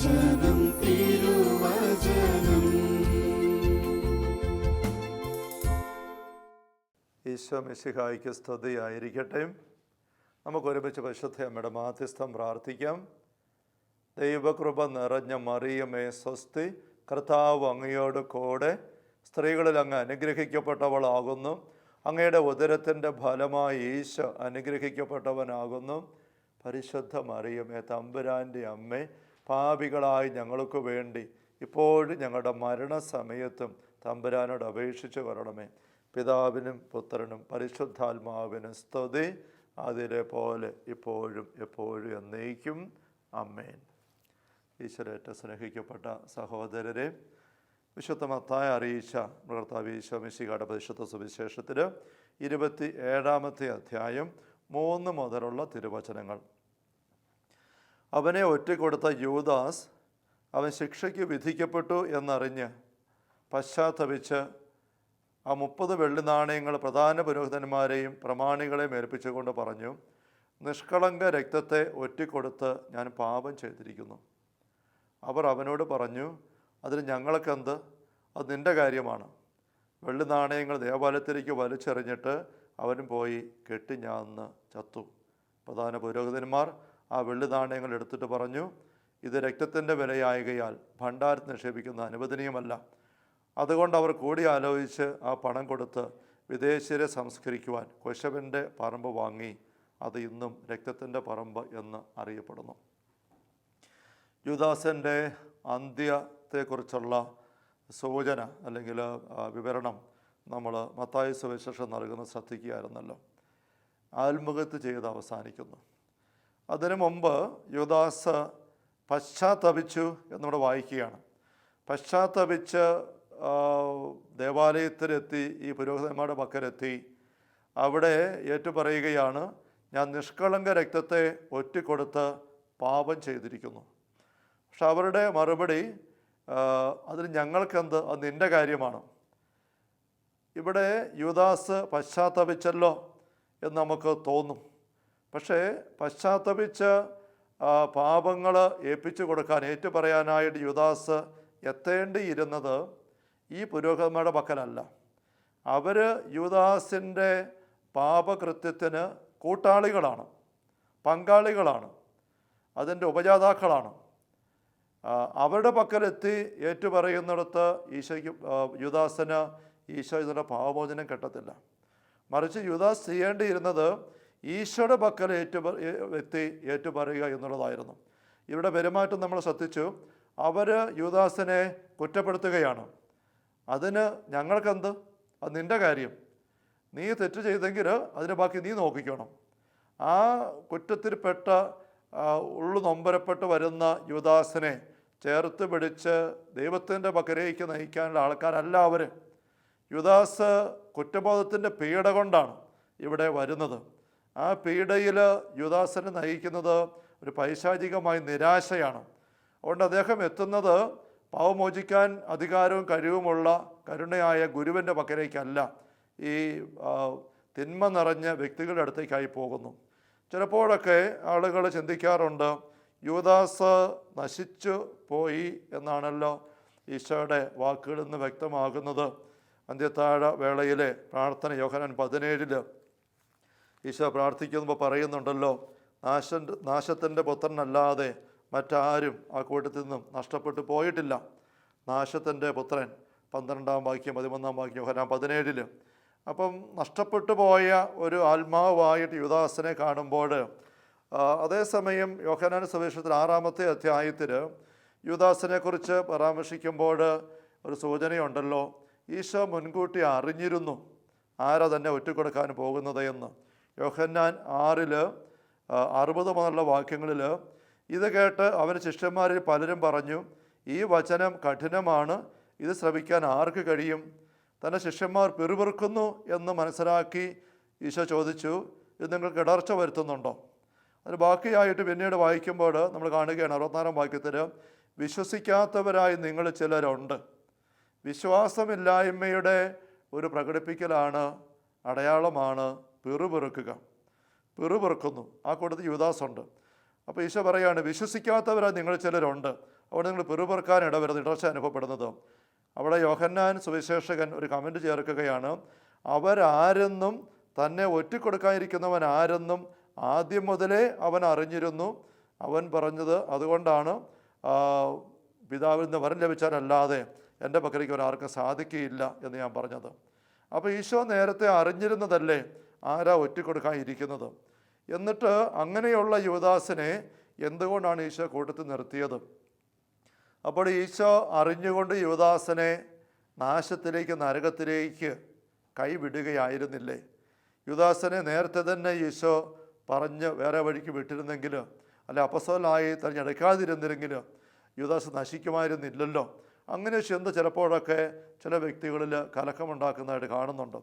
തിരുവചനം തിരുവചനം. ഈശോ മിശിഹായിക്ക് സ്തുതിയായിരിക്കട്ടെ. നമുക്ക് ഒരുമിച്ച് പരിശുദ്ധ അമ്മയുടെ മാധ്യസ്ഥം പ്രാർത്ഥിക്കാം. ദൈവകൃപ നിറഞ്ഞ മറിയമേ സ്വസ്തി കർത്താവ് അങ്ങയോട് കൂടെ സ്ത്രീകളിൽ അങ്ങ് അനുഗ്രഹിക്കപ്പെട്ടവളാകുന്നു. അങ്ങയുടെ ഉദരത്തിന്റെ ഫലമായി ഈശോ അനുഗ്രഹിക്കപ്പെട്ടവനാകുന്നു. പരിശുദ്ധ മറിയമേ തമ്പുരാന്റെ അമ്മേ പാപികളായി ഞങ്ങൾക്ക് വേണ്ടി ഇപ്പോഴും ഞങ്ങളുടെ മരണസമയത്തും തമ്പുരാനോട് അപേക്ഷിച്ച് വരണമേ. പിതാവിനും പുത്രനും പരിശുദ്ധാത്മാവിനും സ്തുതി. അതിലെ പോലെ ഇപ്പോഴും എപ്പോഴും എന്നേക്കും. അമ്മേൻ ഈശ്വരേറ്റ സ്നേഹിക്കപ്പെട്ട സഹോദരരെ വിശുദ്ധ മത്തായ അറിയിച്ച ഭർത്താവ് ഈശോ മിശികാട് പരിശുദ്ധ സുവിശേഷത്തിൽ ഇരുപത്തി ഏഴാമത്തെ അധ്യായം മൂന്ന് മുതലുള്ള തിരുവചനങ്ങൾ. അവനെ ഒറ്റക്കൊടുത്ത യൂദാസ് അവൻ ശിക്ഷയ്ക്ക് വിധിക്കപ്പെട്ടു എന്നറിഞ്ഞ് പശ്ചാത്തപിച്ച് ആ മുപ്പത് വെള്ളി നാണയങ്ങൾ പ്രധാന പുരോഹിതന്മാരെയും പ്രമാണികളെയും ഏൽപ്പിച്ചുകൊണ്ട് പറഞ്ഞു നിഷ്കളങ്ക രക്തത്തെ ഒറ്റിക്കൊടുത്ത് ഞാൻ പാപം ചെയ്തിരിക്കുന്നു. അവർ അവനോട് പറഞ്ഞു അതിന് ഞങ്ങൾക്കെന്ത്? അത് നിന്റെ കാര്യമാണ്. വെള്ളി നാണയങ്ങൾ ദേവാലയത്തിലേക്ക് വലിച്ചെറിഞ്ഞിട്ട് അവനും പോയി കെട്ടിഞ്ഞാന്ന് ചത്തു. പ്രധാന പുരോഹിതന്മാർ ആ വെള്ളി നാണയങ്ങൾ എടുത്തിട്ട് പറഞ്ഞു ഇത് രക്തത്തിന്റെ വിലയായകയാൽ ഭണ്ഡാരത്ത് നിക്ഷേപിക്കുന്ന അനുവദനീയമല്ല. അതുകൊണ്ട് അവർ കൂടി ആലോചിച്ച് ആ പണം കൊടുത്ത് വിദേശീയരെ സംസ്കരിക്കുവാൻ കൊശവന്റെ പറമ്പ് വാങ്ങി അത് ഇന്നും രക്തത്തിന്റെ പറമ്പ് എന്ന് അറിയപ്പെടുന്നു. യുദാസന്റെ അന്ത്യത്തെക്കുറിച്ചുള്ള സൂചന അല്ലെങ്കിൽ വിവരണം നമ്മൾ മത്തായ സുവിശേഷം നൽകുന്ന ശ്രദ്ധിക്കുകയായിരുന്നല്ലോ. ആത്മഹത്യ ചെയ്ത് അവസാനിക്കുന്നു. അതിനു മുമ്പ് യുദാസ് പശ്ചാത്തപിച്ചു എന്നിവിടെ വായിക്കുകയാണ്. പശ്ചാത്തപിച്ച് ദേവാലയത്തിലെത്തി ഈ പുരോഹിതന്മാരുടെ പക്കലെത്തി. അവിടെ ഏറ്റുപറയുകയാണ് ഞാൻ നിഷ്കളങ്ക രക്തത്തെ ഒറ്റിക്കൊടുത്ത് പാപം ചെയ്തിരിക്കുന്നു. പക്ഷെ അവരുടെ മറുപടി അതിന് ഞങ്ങൾക്കെന്ത്? അത് നിന്റെ കാര്യമാണ്. ഇവിടെ യുദാസ് പശ്ചാത്തപിച്ചല്ലോ എന്ന് നമുക്ക് തോന്നും. പക്ഷേ പശ്ചാത്തപിച്ച് പാപങ്ങൾ ഏൽപ്പിച്ചു കൊടുക്കാൻ ഏറ്റുപറയാനായിട്ട് യുദാസ് എത്തേണ്ടിയിരുന്നത് ഈ പുരോഹിതന്മാരുടെ പക്കലല്ല. അവർ യുദാസിന്റെ പാപകൃത്യത്തിന് കൂട്ടാളികളാണ് പങ്കാളികളാണ് അതിന്റെ ഉപജാതാക്കളാണ്. അവരുടെ പക്കലെത്തി ഏറ്റുപറയുന്നിടത്ത് ഈശോയ്ക്ക് യുദാസിന് ഈശോ ഇതിന്റെ പാവമോചനം കിട്ടത്തില്ല. മറിച്ച് യുദാസ് ചെയ്യേണ്ടിയിരുന്നത് ഈശോയുടെ പക്കൽ ഏറ്റു എത്തി ഏറ്റുപറയുക എന്നുള്ളതായിരുന്നു. ഇവരുടെ പെരുമാറ്റം നമ്മൾ ശ്രദ്ധിച്ചു. അവർ യുവദാസനെ കുറ്റപ്പെടുത്തുകയാണ്. അതിന് ഞങ്ങൾക്കെന്ത്? അത് നിന്റെ കാര്യം. നീ തെറ്റ് ചെയ്തെങ്കിൽ അതിന് ബാക്കി നീ നോക്കിക്കണം. ആ കുറ്റത്തിൽപ്പെട്ട ഉള്ളു നൊമ്പരപ്പെട്ട് വരുന്ന യുവദാസനെ ചേർത്ത് പിടിച്ച് ദൈവത്തിന്റെ പക്കലേക്ക് നയിക്കാനുള്ള ആൾക്കാരല്ല അവർ യുദാസ് കുറ്റബോധത്തിന്റെ പീഡ കൊണ്ടാണ് ഇവിടെ വരുന്നത്. ആ പീഡയിൽ യുദാസന് നയിക്കുന്നത് ഒരു പൈശാചികമായ നിരാശയാണ്. അതുകൊണ്ട് അദ്ദേഹം എത്തുന്നത് പാവമോചിക്കാൻ അധികാരവും കഴിവുമുള്ള കരുണയായ ഗുരുവിന്റെ പക്കലേക്കല്ല. ഈ തിന്മ നിറഞ്ഞ വ്യക്തികളുടെ അടുത്തേക്കായി പോകുന്നു. ചിലപ്പോഴൊക്കെ ആളുകൾ ചിന്തിക്കാറുണ്ട് യുവദാസ് നശിച്ചു പോയി എന്നാണല്ലോ ഈശോയുടെ വാക്കുകളിൽ നിന്ന് വ്യക്തമാകുന്നത്. അന്ത്യത്താഴ വേളയിലെ പ്രാർത്ഥന യോഹനൻ പതിനേഴിൽ ഈശോ പ്രാർത്ഥിക്കുമ്പോൾ പറയുന്നുണ്ടല്ലോ നാശ നാശത്തിന്റെ പുത്രനല്ലാതെ മറ്റാരും ആ കൂട്ടത്തിൽ നിന്നും നഷ്ടപ്പെട്ടു പോയിട്ടില്ല. നാശത്തിന്റെ പുത്രൻ. പന്ത്രണ്ടാം വാക്യം പതിമൂന്നാം വാക്യം ഹരാം പതിനേഴിൽ അപ്പം നഷ്ടപ്പെട്ടു പോയ ഒരു ആത്മാവായിട്ട് യുദാസിനെ കാണുമ്പോൾ അതേസമയം യോഹനാൻ സുവിശേഷത്തിൽ ആറാമത്തെ അധ്യായത്തിൽ യുദാസിനെക്കുറിച്ച് പരാമർശിക്കുമ്പോൾ ഒരു സൂചനയുണ്ടല്ലോ ഈശോ മുൻകൂട്ടി അറിഞ്ഞിരുന്നു ആരാ തന്നെ ഒറ്റക്കൊടുക്കാൻ പോകുന്നത് എന്ന്. യോഹന്നാൻ ആറിൽ അറുപത് മുതലുള്ള വാക്യങ്ങളിൽ ഇത് കേട്ട് അവന്റെ ശിഷ്യന്മാരിൽ പലരും പറഞ്ഞു ഈ വചനം കഠിനമാണ് ഇത് ശ്രവിക്കാൻ ആർക്ക് കഴിയും? തന്റെ ശിഷ്യന്മാർ പിറുപിറുക്കുന്നു എന്ന് മനസ്സിലാക്കി ഈശോ ചോദിച്ചു ഇത് നിങ്ങൾക്ക് ഇടർച്ച വരുത്തുന്നുണ്ടോ? അതിന് ബാക്കിയായിട്ട് പിന്നീട് വായിക്കുമ്പോൾ നമ്മൾ കാണുകയാണ് അറുപത്തിനാലാം വാക്യത്തിൽ വിശ്വസിക്കാത്തവരായി നിങ്ങൾ ചിലരുണ്ട്. വിശ്വാസമില്ലായ്മയുടെ ഒരു പ്രകടിപ്പിക്കലാണ് അടയാളമാണ്. പിറുപിറുക്കുക. പിറുപിറുക്കുന്നു. ആ കൂട്ടത്തിൽ യുവദാസുണ്ട്. അപ്പോൾ ഈശോ പറയാണ് വിശ്വസിക്കാത്തവരാണ് നിങ്ങൾ ചിലരുണ്ട്. അവിടെ നിങ്ങൾ പിറുപിറുക്കാൻ ഇടവരുന്നത് ഇടർച്ച അനുഭവപ്പെടുന്നത്. അവിടെ യോഹന്നാൻ സുവിശേഷകൻ ഒരു കമന്റ് ചേർക്കുകയാണ് അവരാരെന്നും തന്നെ ഒറ്റിക്കൊടുക്കാതിരിക്കുന്നവൻ ആരെന്നും ആദ്യം മുതലേ അവൻ അറിഞ്ഞിരുന്നു. അവൻ പറഞ്ഞത് അതുകൊണ്ടാണ് പിതാവിൽ നിന്ന് വരം ലഭിച്ചാലല്ലാതെ എന്റെ പക്കലേക്ക് ഒരാർക്കും സാധിക്കുകയില്ല എന്ന് ഞാൻ പറഞ്ഞത്. അപ്പോൾ ഈശോ നേരത്തെ അറിഞ്ഞിരുന്നതല്ലേ ആരാ ഒറ്റിക്കൊടുക്കാതിരിക്കുന്നത് എന്നിട്ട് അങ്ങനെയുള്ള യുവദാസനെ എന്തുകൊണ്ടാണ് ഈശോ കൂട്ടത്തിൽ നിർത്തിയത്? അപ്പോൾ ഈശോ അറിഞ്ഞുകൊണ്ട് യുവദാസനെ നാശത്തിലേക്ക് നരകത്തിലേക്ക് കൈവിടുകയായിരുന്നില്ലേ? യുവദാസനെ നേരത്തെ തന്നെ ഈശോ പറഞ്ഞ് വേറെ വഴിക്ക് വിട്ടിരുന്നെങ്കിൽ അല്ല അപ്പസോലായി തിരഞ്ഞെടുക്കാതിരുന്നില്ലെങ്കിൽ യുവദാസ് നശിക്കുമായിരുന്നില്ലല്ലോ. അങ്ങനെ ചെന്ന് ചിലപ്പോഴൊക്കെ ചില വ്യക്തികളിൽ കലക്കമുണ്ടാക്കുന്നതായിട്ട് കാണുന്നുണ്ട്.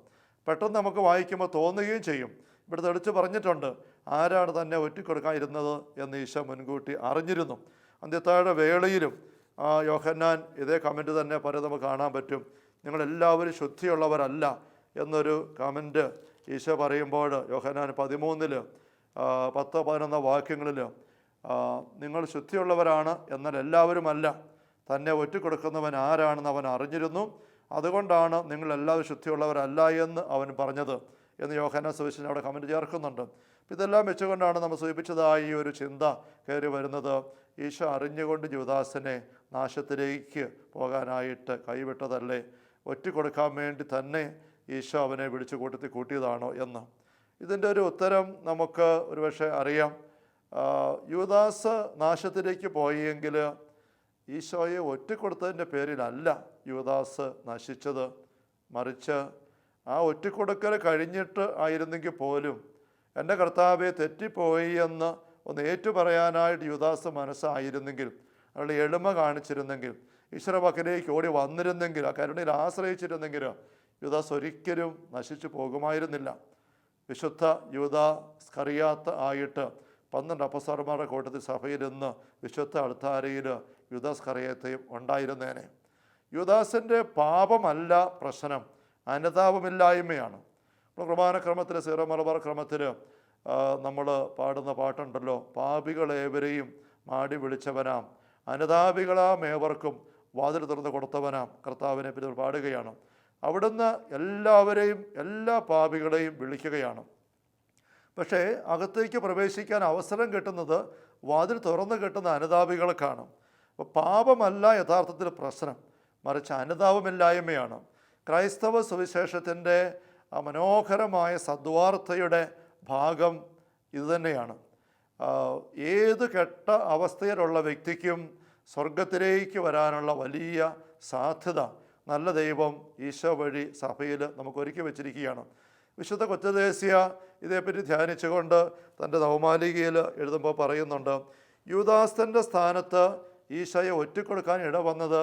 പെട്ടെന്ന് നമുക്ക് വായിക്കുമ്പോൾ തോന്നുകയും ചെയ്യും. ഇവിടെ തെളിച്ച് പറഞ്ഞിട്ടുണ്ട് ആരാണ് തന്നെ ഒറ്റിക്കൊടുക്കാതിരുന്നത്? എന്ന് ഈശോ മുൻകൂട്ടി അറിഞ്ഞിരുന്നു. അന്ത്യത്താഴ വേളയിലും യോഹന്നാൻ ഇതേ കമന്റ് തന്നെ പല നമുക്ക് കാണാൻ പറ്റും. നിങ്ങളെല്ലാവരും ശുദ്ധിയുള്ളവരല്ല എന്നൊരു കമന്റ് ഈശോ പറയുമ്പോൾ യോഹന്നാൻ പതിമൂന്നിൽ പത്ത് പതിനൊന്ന് വാക്യങ്ങളിൽ നിങ്ങൾ ശുദ്ധിയുള്ളവരാണ് എന്നാൽ എല്ലാവരുമല്ല. തന്നെ ഒറ്റിക്കൊടുക്കുന്നവൻ ആരാണെന്ന് അവൻ അറിഞ്ഞിരുന്നു. അതുകൊണ്ടാണ് നിങ്ങൾ എല്ലാവരും ശുദ്ധിയുള്ളവരല്ല എന്ന് അവൻ പറഞ്ഞത് എന്ന് യോഹന സുവിശേഷൻ അവിടെ കമന്റ് ചേർക്കുന്നുണ്ട്. ഇതെല്ലാം വെച്ചുകൊണ്ടാണ് നമ്മൾ സൂചിപ്പിച്ചതായ ഈ ഒരു ചിന്ത കയറി വരുന്നത്. ഈശോ അറിഞ്ഞുകൊണ്ട് ജീവദാസനെ നാശത്തിലേക്ക് പോകാനായിട്ട് കൈവിട്ടതല്ലേ? കൊടുക്കാൻ വേണ്ടി തന്നെ ഈശോ അവനെ വിളിച്ചു കൂട്ടത്തിൽ കൂട്ടിയതാണോ എന്ന്. ഇതിന്റെ ഒരു ഉത്തരം നമുക്ക് ഒരുപക്ഷെ അറിയാം. യുവദാസ് നാശത്തിലേക്ക് പോയെങ്കിൽ ഈശോയെ ഒറ്റക്കൊടുത്തതിന്റെ പേരിലല്ല യുവദാസ് നശിച്ചത്. മറിച്ച് ആ ഒറ്റക്കൊടുക്കൽ കഴിഞ്ഞിട്ട് ആയിരുന്നെങ്കിൽ പോലും എന്റെ കർത്താവെ തെറ്റിപ്പോയി എന്ന് ഒന്ന് ഏറ്റു പറയാനായിട്ട് യുവദാസ് മനസ്സായിരുന്നെങ്കിൽ അവളുടെ എളിമ കാണിച്ചിരുന്നെങ്കിൽ ഈശ്വര പക്കലേക്ക് ഓടി വന്നിരുന്നെങ്കിൽ ആ കരുണയിൽ ആശ്രയിച്ചിരുന്നെങ്കിൽ യുവദാസ് ഒരിക്കലും നശിച്ചു പോകുമായിരുന്നില്ല. വിശുദ്ധ യൂത സ്കറിയാത്ത ആയിട്ട് പന്ത്രണ്ട് അപ്പസ്വർമാരുടെ കൂട്ടത്തിൽ സഭയിൽ നിന്ന് വിശുദ്ധ അൾത്താരയിൽ യുദാസ് കറിയത്തെയും ഉണ്ടായിരുന്നേനെ. യുദാസിന്റെ പാപമല്ല പ്രശ്നം അനുതാപമില്ലായ്മയാണ്. ഇപ്പോൾ കുർബാനക്രമത്തിൽ സീറോ മലബാർ ക്രമത്തിൽ നമ്മൾ പാടുന്ന പാട്ടുണ്ടല്ലോ പാപികളേവരെയും മാടി വിളിച്ചവനാം അനുതാപികളാം ഏവർക്കും വാതിൽ തുറന്ന് കൊടുത്തവനാം കർത്താവിനെ പിന്നെ പാടുകയാണ്. അവിടുന്ന് എല്ലാവരെയും എല്ലാ പാപികളെയും വിളിക്കുകയാണ്. പക്ഷേ അകത്തേക്ക് പ്രവേശിക്കാൻ അവസരം കിട്ടുന്നത് വാതിൽ തുറന്ന് കിട്ടുന്ന അനുതാപികൾക്കാണ് അപ്പോൾ പാപമല്ല യഥാർത്ഥത്തിൽ പ്രശ്നം. മറിച്ച് അനുതാപമില്ലായ്മയാണ്. ക്രൈസ്തവ സുവിശേഷത്തിന്റെ ആ മനോഹരമായ സദ്വാർത്തയുടെ ഭാഗം ഇതുതന്നെയാണ്. ഏത് കെട്ട അവസ്ഥയിലുള്ള വ്യക്തിക്കും സ്വർഗത്തിലേക്ക് വരാനുള്ള വലിയ സാധ്യത നല്ല ദൈവം ഈശോ വഴി സഭയിൽ നമുക്ക് ഒരുക്കി വെച്ചിരിക്കുകയാണ്. വിശുദ്ധ കൊച്ചദേശീയ ഇതേപ്പറ്റി ധ്യാനിച്ചുകൊണ്ട് തന്റെ നവമാലികയിൽ എഴുതുമ്പോൾ പറയുന്നുണ്ട് യൂദാസ്തന്റെ സ്ഥാനത്ത് ഈശോയെ ഒറ്റക്കൊടുക്കാൻ ഇട വന്നത്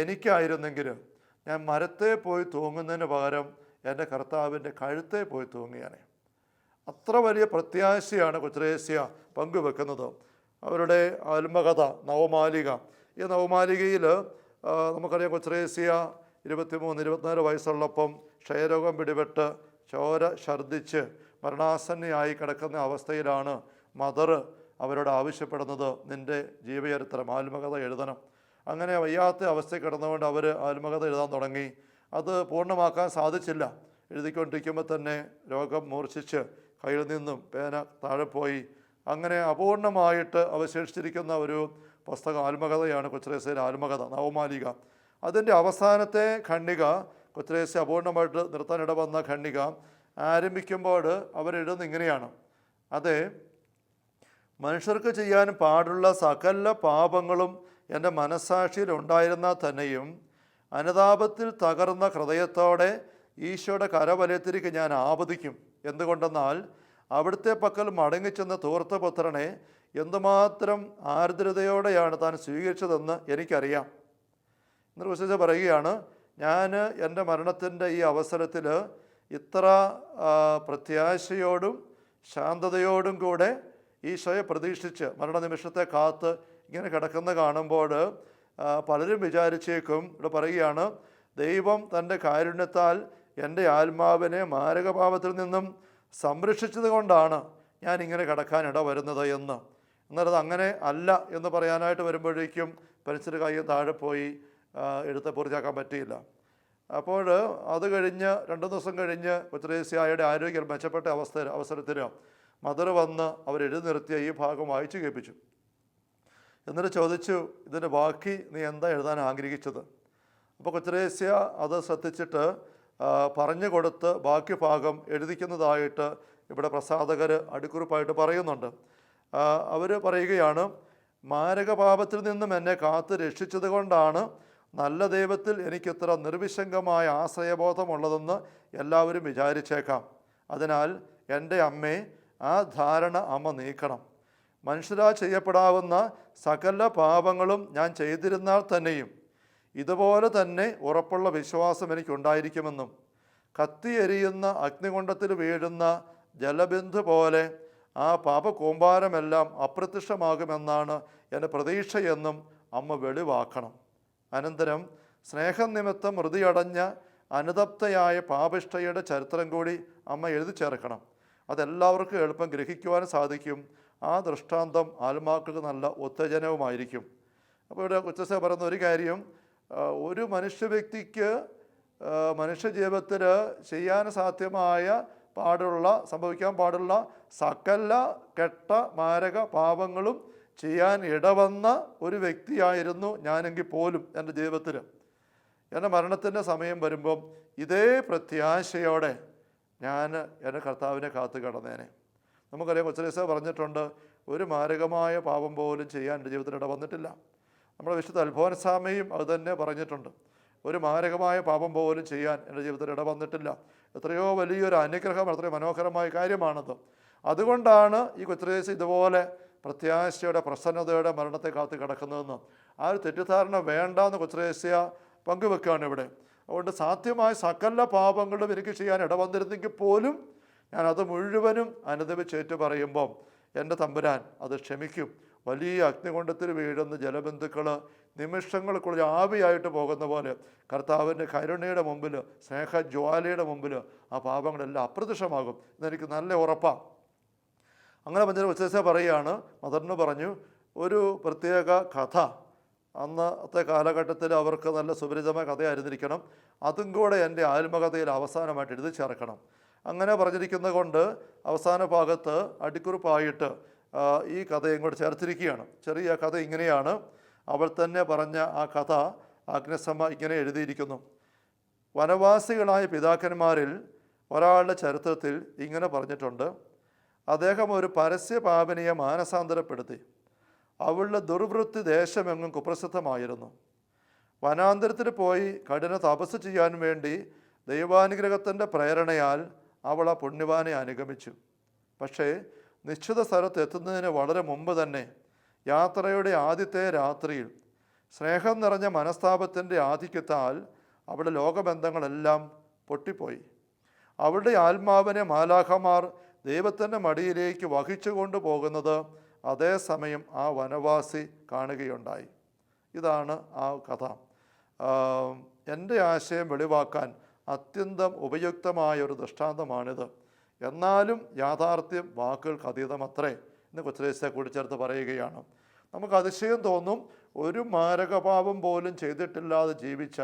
എനിക്കായിരുന്നെങ്കിലും ഞാൻ മരത്തെ പോയി തൂങ്ങുന്നതിന് പകരം എന്റെ കർത്താവിന്റെ കഴുത്തെ പോയി തൂങ്ങുകയാണ് അത്ര വലിയ പ്രത്യാശയാണ് കൊച്ചുരേസ്യ പങ്കുവെക്കുന്നത്. അവരുടെ ആത്മകഥ നവമാലിക. ഈ നവമാലികയിൽ നമുക്കറിയാം കൊച്ചുരേസ്യ ഇരുപത്തിമൂന്ന് ഇരുപത്തിനാല് വയസ്സുള്ളപ്പം ക്ഷയരോഗം പിടിപെട്ട് ചോര ഛർദ്ദിച്ച് മരണാസന്നയായി കിടക്കുന്ന അവസ്ഥയിലാണ് മദർ അവരോട് ആവശ്യപ്പെടുന്നത് നിന്റെ ജീവചരിത്രം ആത്മകഥ എഴുതണം. അങ്ങനെ വയ്യാത്ത അവസ്ഥ കിടന്നുകൊണ്ട് അവർ ആത്മകഥ എഴുതാൻ തുടങ്ങി. അത് പൂർണമാക്കാൻ സാധിച്ചില്ല. എഴുതിക്കൊണ്ടിരിക്കുമ്പോൾ തന്നെ രോഗം മൂർച്ഛിച്ച് കയ്യിൽ നിന്നും പേന താഴെ പോയി. അങ്ങനെ അപൂർണമായിട്ട് അവശേഷിച്ചിരിക്കുന്ന ഒരു പുസ്തകം ആത്മകഥയാണ് കൊച്ചുരേസയുടെ ആത്മകഥ നവമാലിക. അതിന്റെ അവസാനത്തെ ഖണ്ഡിക കൊച്ചുരേസ്യ അപൂർണമായിട്ട് നിർത്താനിട വന്ന ഖണ്ഡിക ആരംഭിക്കുമ്പോൾ അവരെഴുതുന്നത് ഇങ്ങനെയാണ്. അതെ മനുഷ്യർക്ക് ചെയ്യാൻ പാടുള്ള സകല പാപങ്ങളും എന്റെ മനസാക്ഷിയിൽ ഉണ്ടായിരുന്നാൽ തന്നെയും അനുതാപത്തിൽ തകർന്ന ഹൃദയത്തോടെ ഈശോയുടെ കരവലയത്തിലേക്ക് ഞാൻ ആപതിക്കും എന്തുകൊണ്ടെന്നാൽ അവിടുത്തെ പക്കൽ മടങ്ങിച്ചെന്ന തൂർത്തപുത്രനെ എന്തുമാത്രം ആർദ്രതയോടെയാണ് താൻ സ്വീകരിച്ചതെന്ന് എനിക്കറിയാം. എന്നിട്ട് വിശ്വസിച്ച് പറയുകയാണ് ഞാൻ എന്റെ മരണത്തിന്റെ ഈ അവസരത്തിൽ ഇത്ര പ്രത്യാശയോടും ശാന്തതയോടും കൂടെ ഈശോയെ പ്രതീക്ഷിച്ച് മരണനിമിഷത്തെ കാത്ത് ഇങ്ങനെ കിടക്കുന്ന കാണുമ്പോൾ പലരും വിചാരിച്ചേക്കും ഇവിടെ പറയുകയാണ് ദൈവം തന്റെ കാരുണ്യത്താൽ എന്റെ ആത്മാവിനെ മാരകഭാവത്തിൽ നിന്നും സംരക്ഷിച്ചത് കൊണ്ടാണ് ഞാൻ ഇങ്ങനെ കിടക്കാൻ ഇട വരുന്നത് എന്ന്. എന്നാൽ അത് അങ്ങനെ അല്ല എന്ന് പറയാനായിട്ട് വരുമ്പോഴേക്കും പെൻസിൽ കൈ താഴെ പോയി എഴുത്ത് പൂർത്തിയാക്കാൻ പറ്റിയില്ല. അപ്പോൾ അത് കഴിഞ്ഞ് രണ്ട് ദിവസം കഴിഞ്ഞ് കൊച്ചുറേസ്യായുടെ ആരോഗ്യം മെച്ചപ്പെട്ട അവസ്ഥ അവസരത്തിൽ മദർ വന്ന് അവർ എഴുതി നിർത്തിയ ഈ ഭാഗം വായിച്ചു കേൾപ്പിച്ചു. എന്നിട്ട് ചോദിച്ചു ഇതിന്റെ ബാക്കി നീ എന്താ എഴുതാൻ ആഗ്രഹിച്ചത്? അപ്പോൾ കൊച്ചരേസ്യ അത് ശ്രദ്ധിച്ചിട്ട് പറഞ്ഞു കൊടുത്ത് ബാക്കി ഭാഗം എഴുതിക്കുന്നതായിട്ട് ഇവിടെ പ്രസാധകർ അടിക്കുറിപ്പായിട്ട് പറയുന്നുണ്ട്. അവർ പറയുകയാണ് മാരകപാപത്തിൽ നിന്നും എന്നെ കാത്ത് രക്ഷിച്ചത് കൊണ്ടാണ് നല്ല ദൈവത്തിൽ എനിക്കിത്ര നിർവിശങ്കമായ ആശ്രയബോധമുള്ളതെന്ന് എല്ലാവരും വിചാരിച്ചേക്കാം. അതിനാൽ എന്റെ അമ്മേ ആ ധാരണ അമ്മ നീക്കണം. മനുഷ്യരാ ചെയ്യപ്പെടാവുന്ന സകല പാപങ്ങളും ഞാൻ ചെയ്തിരുന്നാൽ തന്നെയും ഇതുപോലെ തന്നെ ഉറപ്പുള്ള വിശ്വാസം എനിക്കുണ്ടായിരിക്കുമെന്നും കത്തി എരിയുന്ന അഗ്നികുണ്ഡത്തിൽ വീഴുന്ന ജലബിന്ദു പോലെ ആ പാപകൂമ്പാരമെല്ലാം അപ്രത്യക്ഷമാകുമെന്നാണ് എന്റെ പ്രതീക്ഷയെന്നും അമ്മ വെളിവാക്കണം. അനന്തരം സ്നേഹം നിമിത്തം മൃതിയടഞ്ഞ അനുതപ്തയായ പാപിഷ്ഠയുടെ ചരിത്രം കൂടി അമ്മ എഴുതി ചേർക്കണം അതെല്ലാവർക്കും എളുപ്പം ഗ്രഹിക്കുവാനും സാധിക്കും. ആ ദൃഷ്ടാന്തം ആത്മാക്കൾക്ക് നല്ല ഉത്തേജനവുമായിരിക്കും. അപ്പോൾ ഇവിടെ കൊച്ചസ പറയുന്ന ഒരു കാര്യം ഒരു മനുഷ്യ വ്യക്തിക്ക് മനുഷ്യജീവിതത്തിൽ മനുഷ്യ ജീവിതത്തിൽ ചെയ്യാൻ സാധ്യമായ പാടുള്ള സംഭവിക്കാൻ പാടുള്ള സകല കെട്ട മാരക പാപങ്ങളും ചെയ്യാൻ ഇടവന്ന ഒരു വ്യക്തിയായിരുന്നു ഞാനെങ്കിൽ പോലും എന്റെ ജീവിതത്തിൽ എന്റെ മരണത്തിന്റെ സമയം വരുമ്പം ഇതേ പ്രത്യാശയോടെ ഞാൻ എന്റെ കർത്താവിനെ കാത്തു കിടന്നേനെ. നമുക്കറിയാം കൊച്ചലേസ പറഞ്ഞിട്ടുണ്ട് ഒരു മാരകമായ പാപം പോലും ചെയ്യാൻ എന്റെ ജീവിതത്തിൽ ഇട വന്നിട്ടില്ല. നമ്മുടെ വിശുദ്ധ അൽഫോൻസാമയും അത് തന്നെ പറഞ്ഞിട്ടുണ്ട് ഒരു മാരകമായ പാപം പോലും ചെയ്യാൻ എന്റെ ജീവിതത്തിൽ ഇട വന്നിട്ടില്ല. എത്രയോ വലിയൊരു അനുഗ്രഹം എത്രയോ മനോഹരമായ കാര്യമാണത്. അതുകൊണ്ടാണ് ഈ കൊച്ചുരേസ് ഇതുപോലെ പ്രത്യാശയുടെ പ്രസന്നതയുടെ മരണത്തെ കാത്തു കിടക്കുന്നതെന്ന്. ആ ഒരു തെറ്റിദ്ധാരണ വേണ്ടാന്ന് കൊച്ചുരേസ്യ പങ്കുവെക്കുകയാണ് ഇവിടെ. അതുകൊണ്ട് സാധ്യമായ സകല പാപങ്ങളും എനിക്ക് ചെയ്യാൻ ഇടവന്നിരുന്നെങ്കിൽ പോലും ഞാൻ അത് മുഴുവനും അനുദപിച്ചേറ്റ് പറയുമ്പം എന്റെ തമ്പുരാൻ അത് ക്ഷമിക്കും. വലിയ അഗ്നികുണ്ഡത്തിൽ വീഴുന്ന ജലബന്ധുക്കൾ നിമിഷങ്ങൾക്കുള്ളിൽ ആവിയായിട്ട് പോകുന്ന പോലെ കർത്താവിന്റെ കരുണയുടെ മുമ്പിൽ സ്നേഹജ്വാലയുടെ മുമ്പിൽ ആ പാപങ്ങളെല്ലാം അപ്രത്യക്ഷമാകും. എന്നെനിക്ക് നല്ല ഉറപ്പാണ് അങ്ങനെ പഞ്ചന ഉച്ചേസ പറയുകയാണ്. മദറിന് പറഞ്ഞു ഒരു പ്രത്യേക കഥ. അന്നത്തെ കാലഘട്ടത്തിൽ അവർക്ക് നല്ല സുപരിചിതമായ കഥയായിരുന്നിരിക്കണം. അതും കൂടെ എന്റെ ആത്മകഥയിൽ അവസാനമായിട്ട് എഴുതി ചേർക്കണം. അങ്ങനെ പറഞ്ഞിരിക്കുന്നത് കൊണ്ട് അവസാന ഭാഗത്ത് അടിക്കുറിപ്പായിട്ട് ഈ കഥയും കൂടെ ചേർത്തിരിക്കുകയാണ്. ചെറിയ കഥ ഇങ്ങനെയാണ്. അവൾ തന്നെ പറഞ്ഞ ആ കഥ അഗ്നസമ ഇങ്ങനെ എഴുതിയിരിക്കുന്നു. വനവാസികളായ പിതാക്കന്മാരിൽ ഒരാളുടെ ചരിത്രത്തിൽ ഇങ്ങനെ പറഞ്ഞിട്ടുണ്ട്. അദ്ദേഹം ഒരു പരസ്യ പാപനയെ മാനസാന്തരപ്പെടുത്തി. അവളുടെ ദുർവൃത്തി ദേശമെങ്ങും കുപ്രസിദ്ധമായിരുന്നു. വനാന്തരത്തിൽ പോയി കഠിന തപസ് ചെയ്യാൻ വേണ്ടി ദൈവാനുഗ്രഹത്തിന്റെ പ്രേരണയാൽ അവൾ ആ പുണ്യവാനെ അനുഗമിച്ചു. പക്ഷേ നിശ്ചിത സ്ഥലത്ത് എത്തുന്നതിന് വളരെ മുമ്പ് തന്നെ യാത്രയുടെ ആദ്യത്തെ രാത്രിയിൽ സ്നേഹം നിറഞ്ഞ മനസ്താപത്തിന്റെ ആധിക്യത്താൽ അവിടെ ലോകബന്ധങ്ങളെല്ലാം പൊട്ടിപ്പോയി. അവളുടെ ആത്മാവിനെ മാലാഖമാർ ദൈവത്തിന്റെ മടിയിലേക്ക് വഹിച്ചു കൊണ്ടുപോകുന്നത് അതേസമയം ആ വനവാസി കാണുകയുണ്ടായി. ഇതാണ് ആ കഥ. എന്റെ ആശയം വെളിവാക്കാൻ അത്യന്തം ഉപയുക്തമായ ഒരു ദൃഷ്ടാന്തമാണിത്. എന്നാലും യാഥാർത്ഥ്യം വാക്കുകൾക്ക് അതീതമത്രേ എന്ന് കൊച്ചുരേശയെ കൂടിച്ചേർത്ത് പറയുകയാണ്. നമുക്ക് അതിശയം തോന്നും ഒരു മാരകപാപം പോലും ചെയ്തിട്ടില്ലാതെ ജീവിച്ച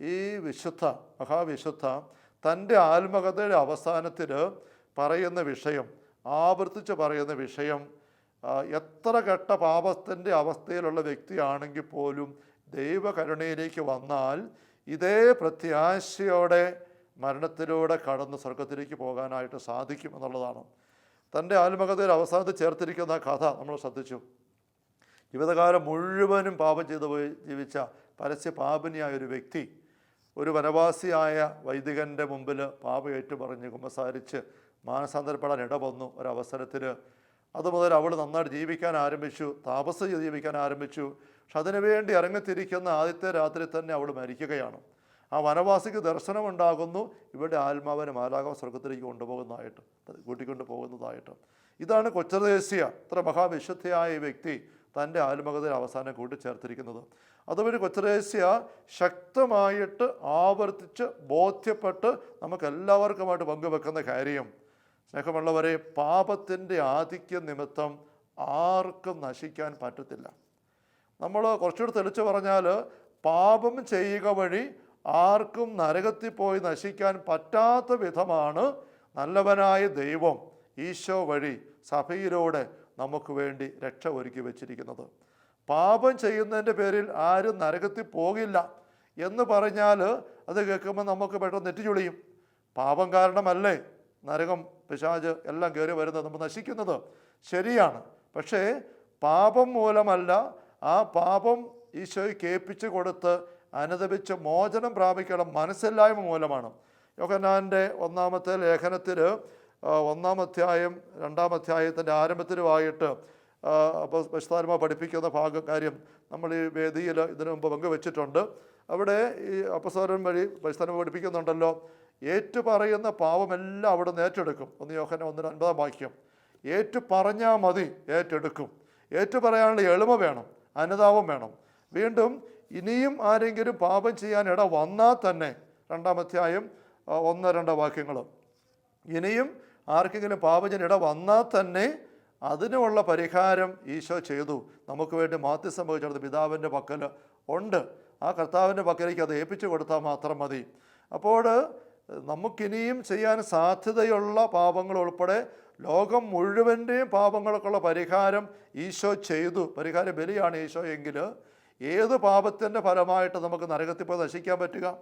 ഈ വിശുദ്ധ മഹാവിശുദ്ധ തന്റെ ആത്മകഥയുടെ അവസാനത്തിൽ പറയുന്ന വിഷയം ആവർത്തിച്ച് പറയുന്ന വിഷയം എത്ര ഘട്ട പാപത്തിന്റെ അവസ്ഥയിലുള്ള വ്യക്തിയാണെങ്കിൽ പോലും ദൈവകരുണയിലേക്ക് വന്നാൽ ഇതേ പ്രത്യാശയോടെ മരണത്തിലൂടെ കടന്ന് സ്വർഗത്തിലേക്ക് പോകാനായിട്ട് സാധിക്കും എന്നുള്ളതാണ്. തന്റെ ആത്മകഥയിൽ അവസാനത്ത് ചേർത്തിരിക്കുന്ന കഥ നമ്മൾ ശ്രദ്ധിച്ചു. ജീവിതകാലം മുഴുവനും പാപം ചെയ്തു പോയി ജീവിച്ച പരസ്യ പാപനിയായ ഒരു വ്യക്തി ഒരു വനവാസിയായ വൈദികന്റെ മുമ്പിൽ പാപം ഏറ്റുപറഞ്ഞ് കുമ്പസാരിച്ച് മാനസാന്തരപ്പെടാൻ ഇടവന്നു. ഒരവസരത്തിൽ അതുമുതൽ അവൾ നന്നായിട്ട് ജീവിക്കാൻ ആരംഭിച്ചു താപസ് ജീവിക്കാൻ ആരംഭിച്ചു. പക്ഷെ അതിനുവേണ്ടി ഇറങ്ങിത്തിരിക്കുന്ന ആദ്യത്തെ രാത്രി തന്നെ അവൾ മരിക്കുകയാണ്. ആ വനവാസിക്ക് ദർശനമുണ്ടാകുന്നു. ഇവരുടെ ആത്മാവിനെ മാലാകം സ്വർഗത്തിലേക്ക് കൊണ്ടുപോകുന്നതായിട്ട് കൂട്ടിക്കൊണ്ട് പോകുന്നതായിട്ട്. ഇതാണ് കൊച്ചദേശീയ ഇത്ര മഹാവിശുദ്ധയായ വ്യക്തി തന്റെ ആത്മകഥയിൽ അവസാനം കൂട്ടിച്ചേർത്തിരിക്കുന്നത്. അതുവഴി കൊച്ചദേശീയ ശക്തമായിട്ട് ആവർത്തിച്ച് ബോധ്യപ്പെട്ട് നമുക്ക് എല്ലാവർക്കുമായിട്ട് പങ്കുവെക്കുന്ന കാര്യം സ്നേഹമുള്ളവരെ പാപത്തിന്റെ ആധിക്യ നിമിത്തം ആർക്കും നശിക്കാൻ പറ്റത്തില്ല. നമ്മൾ കുറച്ചുകൂടി തെളിച്ച് പറഞ്ഞാൽ പാപം ചെയ്യുക വഴി ആർക്കും നരകത്തിൽ പോയി നശിക്കാൻ പറ്റാത്ത വിധമാണ് നല്ലവനായ ദൈവം ഈശോ വഴി സഭയിലൂടെ നമുക്ക് വേണ്ടി രക്ഷ ഒരുക്കി വച്ചിരിക്കുന്നത്. പാപം ചെയ്യുന്നതിന്റെ പേരിൽ ആരും നരകത്തിൽ പോകില്ല എന്ന് പറഞ്ഞാൽ അത് കേൾക്കുമ്പോൾ നമുക്ക് പെട്ടെന്ന് നെറ്റിച്ചുളിയും പാപം കാരണമല്ലേ? നരകം പിശാജ് എല്ലാം കയറി വരുന്നത് നമ്മൾ നശിക്കുന്നത് ശരിയാണ്. പക്ഷേ പാപം മൂലമല്ല ആ പാപം ഈശോയ്ക്ക് ഏൽപ്പിച്ചു കൊടുത്ത് അനുദപിച്ച് മോചനം പ്രാപിക്കണം മനസ്സില്ലായ്മ മൂലമാണ്. യോഹന്നാന്റെ ഒന്നാമത്തെ ലേഖനത്തിൽ ഒന്നാം അധ്യായം രണ്ടാം അധ്യായത്തിന്റെ ആരംഭത്തിലുമായിട്ട് അപ്പോൾ പശുതാരമ പഠിപ്പിക്കുന്ന ഭാഗ കാര്യം നമ്മൾ ഈ വേദിയിൽ ഇതിനു മുമ്പ് പങ്കുവെച്ചിട്ടുണ്ട്. അവിടെ ഈ അപ്പസ്വരം വഴി പരിസ്ഥാനം പഠിപ്പിക്കുന്നുണ്ടല്ലോ ഏറ്റു പറയുന്ന പാവമെല്ലാം അവിടെ നിന്ന് ഏറ്റെടുക്കും. ഒന്ന് യോഹന ഒന്നിന് അൻപതാം വാക്യം. ഏറ്റു പറഞ്ഞാൽ മതി ഏറ്റെടുക്കും. ഏറ്റു പറയാനുള്ള എളിമ വേണം അനുതാപം വേണം. വീണ്ടും ഇനിയും ആരെങ്കിലും പാപം ചെയ്യാൻ ഇട വന്നാൽ തന്നെ രണ്ടാമധ്യായം ഒന്ന് രണ്ട് വാക്യങ്ങൾ. ഇനിയും ആർക്കെങ്കിലും പാപത്തിന് ഇട വന്നാൽ തന്നെ അതിനുള്ള പരിഹാരം ഈശോ ചെയ്തു. നമുക്ക് വേണ്ടി മാറ്റി സംഭവിച്ചത് പിതാവിന്റെ പക്കൽ ഉണ്ട്. ആ കർത്താവിന്റെ പക്കലേക്ക് അത് ഏൽപ്പിച്ചു കൊടുത്താൽ മാത്രം മതി. അപ്പോൾ നമുക്കിനിയും ചെയ്യാൻ സാധ്യതയുള്ള പാപങ്ങൾ ഉൾപ്പെടെ ലോകം മുഴുവന്റെയും പാപങ്ങൾക്കുള്ള പരിഹാരം ഈശോ ചെയ്തു. പരിഹാര ബലിയാണ് ഈശോ എങ്കിൽ ഏത് പാപത്തിന്റെ ഫലമായിട്ട് നമുക്ക് നരകത്തിൽ പോയി നശിക്കാൻ പറ്റുക?